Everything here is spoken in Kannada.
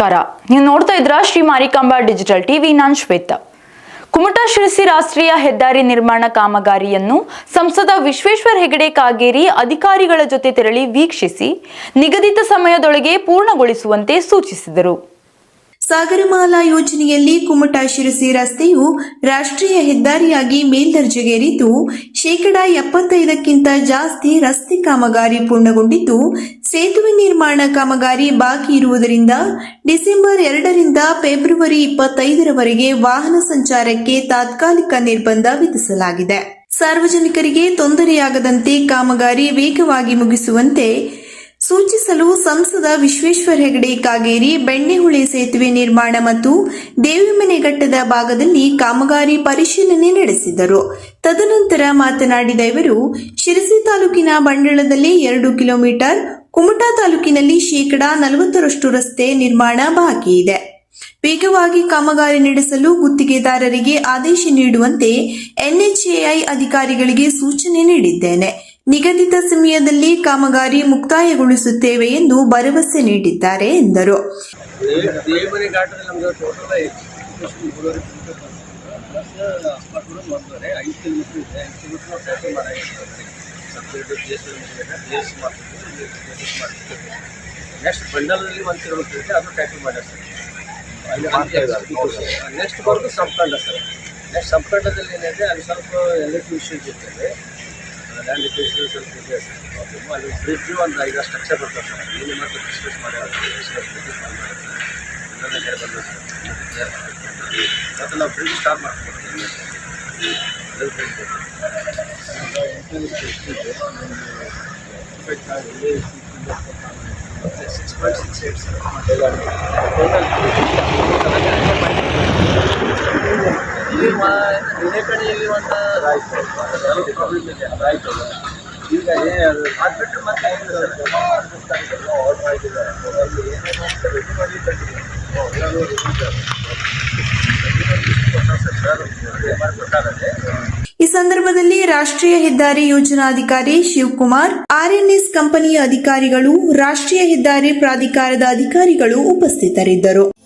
ನಮಸ್ಕಾರ. ನೀವು ನೋಡ್ತಾ ಇದ್ರ ಶ್ರೀ ಮಾರಿಕಾಂಬಾ ಡಿಜಿಟಲ್ ಟಿವಿ. ನಾನ್ ಶ್ವೇತಾ. ಕುಮಟಾ ಶಿರಸಿ ರಾಷ್ಟ್ರೀಯ ಹೆದ್ದಾರಿ ನಿರ್ಮಾಣ ಕಾಮಗಾರಿಯನ್ನು ಸಂಸದ ವಿಶ್ವೇಶ್ವರ ಹೆಗಡೆ ಕಾಗೇರಿ ಅಧಿಕಾರಿಗಳ ಜೊತೆ ತೆರಳಿ ವೀಕ್ಷಿಸಿ ನಿಗದಿತ ಸಮಯದೊಳಗೆ ಪೂರ್ಣಗೊಳಿಸುವಂತೆ ಸೂಚಿಸಿದರು. ಸಾಗರಮಾಲಾ ಯೋಜನೆಯಲ್ಲಿ ಕುಮಟಾ ಶಿರಸಿ ರಸ್ತೆಯು ರಾಷ್ಟ್ರೀಯ ಹೆದ್ದಾರಿಯಾಗಿ ಮೇಲ್ದರ್ಜೆಗೇರಿದ್ದು, ಶೇಕಡಾ ಎಪ್ಪತ್ತೈದಕ್ಕಿಂತ ಜಾಸ್ತಿ ರಸ್ತೆ ಕಾಮಗಾರಿ ಪೂರ್ಣಗೊಂಡಿದ್ದು, ಸೇತುವೆ ನಿರ್ಮಾಣ ಕಾಮಗಾರಿ ಬಾಕಿ ಇರುವುದರಿಂದ ಡಿಸೆಂಬರ್ ಎರಡರಿಂದ ಫೆಬ್ರವರಿ ಇಪ್ಪತ್ತೈದರವರೆಗೆ ವಾಹನ ಸಂಚಾರಕ್ಕೆ ತಾತ್ಕಾಲಿಕ ನಿರ್ಬಂಧ ವಿಧಿಸಲಾಗಿದೆ. ಸಾರ್ವಜನಿಕರಿಗೆ ತೊಂದರೆಯಾಗದಂತೆ ಕಾಮಗಾರಿ ವೇಗವಾಗಿ ಮುಗಿಸುವಂತೆ ಸೂಚಿಸಲು ಸಂಸದ ವಿಶ್ವೇಶ್ವರ ಹೆಗಡೆ ಕಾಗೇರಿ, ಬೆಣ್ಣೆಹುಳಿ ಸೇತುವೆ ನಿರ್ಮಾಣ ಮತ್ತು ದೇವಿಮನೆಘಟ್ಟದ ಭಾಗದಲ್ಲಿ ಕಾಮಗಾರಿ ಪರಿಶೀಲನೆ ನಡೆಸಿದರು. ತದನಂತರ ಮಾತನಾಡಿದ ಇವರು, ಶಿರಸಿ ತಾಲೂಕಿನ ಬಂಡಳದಲ್ಲಿ ಎರಡು ಕಿಲೋಮೀಟರ್, ಕುಮಟಾ ತಾಲೂಕಿನಲ್ಲಿ ಶೇಕಡಾ ನಲವತ್ತರಷ್ಟು ರಸ್ತೆ ನಿರ್ಮಾಣ ಬಾಕಿ ಇದೆ. ವೇಗವಾಗಿ ಕಾಮಗಾರಿ ನಡೆಸಲು ಗುತ್ತಿಗೆದಾರರಿಗೆ ಆದೇಶ ನೀಡುವಂತೆ ಎನ್ಎಚ್ಎಐ ಅಧಿಕಾರಿಗಳಿಗೆ ಸೂಚನೆ ನೀಡಿದ್ದೇನೆ. ನಿಗದಿತ ಸಮಯದಲ್ಲಿ ಕಾಮಗಾರಿ ಮುಕ್ತಾಯಗೊಳಿಸುತ್ತೇವೆ ಎಂದು ಭರವಸೆ ನೀಡಿದ್ದಾರೆ ಎಂದರು ನೆಕ್ಸ್ಟ್ ಅದು ಸರ್ ನೆಕ್ಸ್ಟ್ ಬರೋದು ಸಂಪಂಡ ಸರ್ ನೆಕ್ಸ್ಟ್ ಸಂಪಂಡದಲ್ಲಿ ಏನಿದೆ ಅಲ್ಲಿ ಸ್ವಲ್ಪ ಎಲೆಕ್ಟ್ರಿಕ್ ಇಶ್ಯೂಸ್ ಇರ್ತದೆ ಲ್ಯಾಂಡ್ ಇಶ್ಯೂಸ್ ಸ್ವಲ್ಪ ಇದೆ ಸರ್ ಪ್ರಾಬ್ಲಮ್ ಅಲ್ಲಿ ಬ್ರಿಡ್ಜು ಒಂದು ಐದು ಸ್ಟ್ರಕ್ಚರ್ ಬರ್ತದೆ ಸರ್ ಇಲ್ಲಿ ಮತ್ತೆ ಡಿಸ್ಕಸ್ ಮಾಡಿ ಮತ್ತು ನಾವು ಬ್ರಿಡ್ಜ್ ಸ್ಟಾರ್ಟ್ ಮಾಡ್ಕೊಡ್ತೀವಿ six point six eight sir ಇದೆ ಆಯಿತು ಈಗ ಅದು ಈ ಸಂದರ್ಭದಲ್ಲಿ ರಾಷ್ಟ್ರೀಯ ಹೆದ್ದಾರಿ ಯೋಜನಾಧಿಕಾರಿ ಶಿವಕುಮಾರ್ ಆರ್ಎನ್ಎಸ್ ಕಂಪನಿಯ ಅಧಿಕಾರಿಗಳು, ರಾಷ್ಟ್ರೀಯ ಹೆದ್ದಾರಿ ಪ್ರಾಧಿಕಾರದ ಅಧಿಕಾರಿಗಳು ಉಪಸ್ಥಿತರಿದ್ದರು.